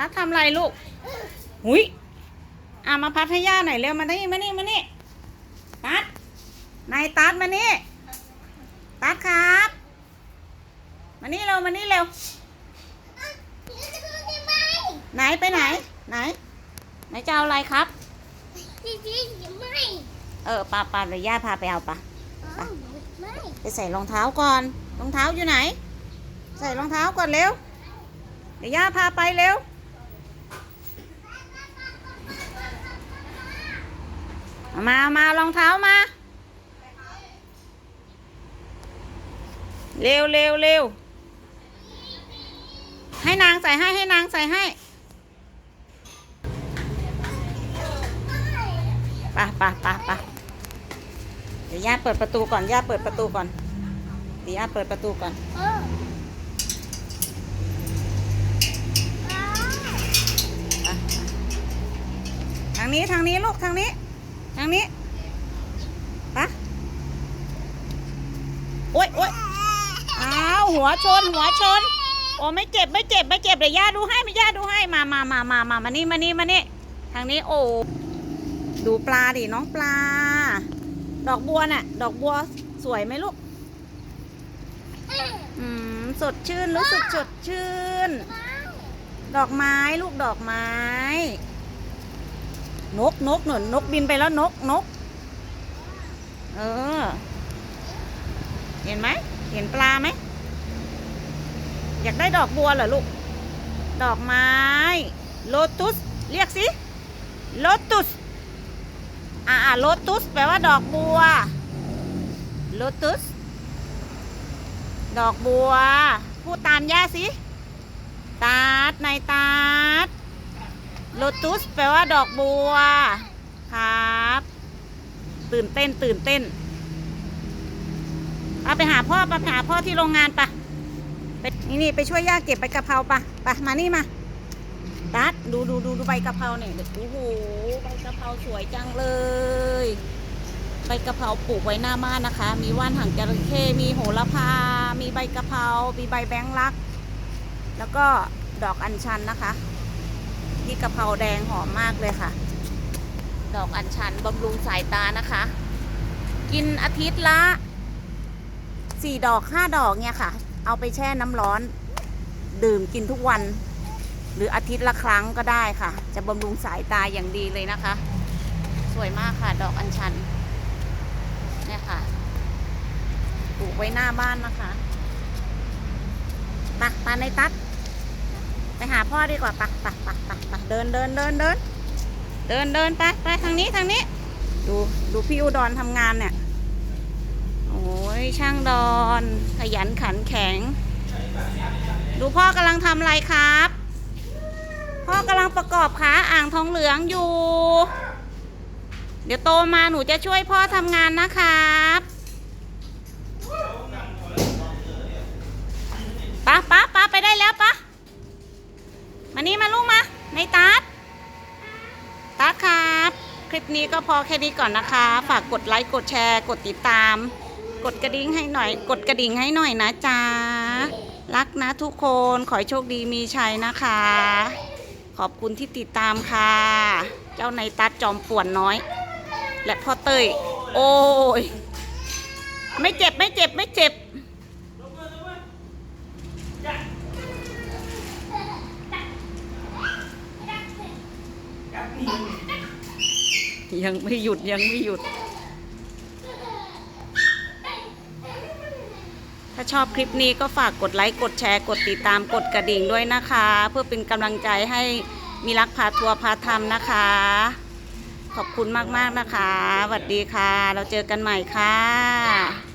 นัดทำอะไรลูกหุยอะมาพัทยาหน่อยเร็วมานี่มานี่มานี่ตัดนายตัดมานี่ตัดครับมานี่เร็วมานี่เร็วไหนไปไหน ไหน ไหนจะเอาอะไรครับเออปาปาเดี๋ยวย่าพาไปเอาปะไปใส่รองเท้าก่อนรองเท้าอยู่ไหน ใส่รองเท้าก่อนเร็วเดี๋ยวย่าพาไปเร็ว เอา มามารองเท้ามา เร็วเร็วเร็วให้นางใส่ให้ให้นางใส่ให้ปะปะปะปะเดี๋ยวย่าเปิดประตูก่อนย่าเปิดประตูก่อนเดี๋ยวย่าเปิดประตูก่อนไปทางนี้ทางนี้ลูกทางนี้างนี้ปะโอ๊ยโอ๊ยอ้าวหัวชน หัวชน โอ้ไม่เจ็บไม่เจ็บไม่เจ็บเดี๋ยวย่าดูให้ไม่ย่าดูให้มามามามามามานี่มานี่มานี่ทางนี้โอ้ดูปลาดิน้องปลา ดอกบัวน่ะ ดอกบัวสวยไหมลูกอืมสดชื่นรู้สึกสดชื่น ดอกไม้ลูกดอกไม้ นกนกหนุนนกบินไปแล้วนกนก เออ เห็นไหมเห็นปลาไหม อยากได้ดอกบัวเหรอลูก ดอกไม้ โลตุส เรียกสิ โลตุส อ่าโลตุสแปลว่าดอกบัว โลตุส ดอกบัว พูดตามย่าสิ ตาดในตาด โลตุสแปลว่าดอกบัว ครับ ตื่นเต้นตื่นเต้นเอาไปหาพ่อไปหาพ่อที่โรงงานปะไปนี่นี่ไปช่วยย่าเก็บใบกะเพราปะไปมานี่มาดัดดูดูดูดูใบกะเพราเนี่ยโอ้โหใบกะเพราสวยจังเลย ใบกะเพราปลูกไว้หน้าบ้านนะคะ มีว่านหางจระเข้มีโหระพา มีใบกะเพรา มีใบแบงลัก แล้วก็ดอกอัญชันนะคะ ที่กะเพราแดงหอมมากเลยค่ะ ดอกอัญชันบำรุงสายตานะคะ กินอาทิตย์ละสี่ดอกห้าดอกเนี่ยค่ะ เอาไปแช่น้ำร้อน ดื่มกินทุกวัน หรืออาทิตย์ละครั้งก็ได้ค่ะ จะบำรุงสายตาอย่างดีเลยนะคะ สวยมากค่ะ ดอกอัญชันเนี่ยค่ะปลูกไว้หน้าบ้านนะคะปะปะในตัด ไปหาพ่อดีกว่าปะปะปะปะปะเดินเดินเดินเดินเดินเดินไปไปทางนี้ทางนี้ ดูดูพี่อุดรทำงานเนี่ย โอ้ยช่างดอนขยันขันแข็ง ดูพ่อกำลังทำอะไรครับ พ่อกำลังประกอบขาอ่างทองเหลืองอยู่ เดี๋ยวโตมาหนูจะช่วยพ่อทำงานนะครับปะปะปะไปได้แล้วปะมานี่มาลูกมา ในตัดตัดครับ คลิป นี้ก็พอแค่นี้ก่อนนะคะ ฝากกดไลค์กดแชร์ กดติดตาม กดกระดิ่งให้หน่อย กดกระดิ่งให้หน่อยนะจ๊ะรักนะทุกคนขอให้โชคดีมีชัยนะคะ ขอบคุณที่ติดตามค่ะ เจ้าในตัดจอมป่วนน้อย และพ่อเต้ยโอ้ยไม่เจ็บไม่เจ็บไม่เจ็บ ยังไม่หยุดยังไม่หยุด ถ้าชอบคลิปนี้ก็ฝากกดไลค์ กดแชร์ กดติดตามกดกระดิ่งด้วยนะคะ เพื่อเป็นกำลังใจให้มีรักพาทัวร์พาทำนะคะ ขอบคุณมาก ๆ นะคะสวัสดีค่ะ เราเจอกันใหม่ค่ะ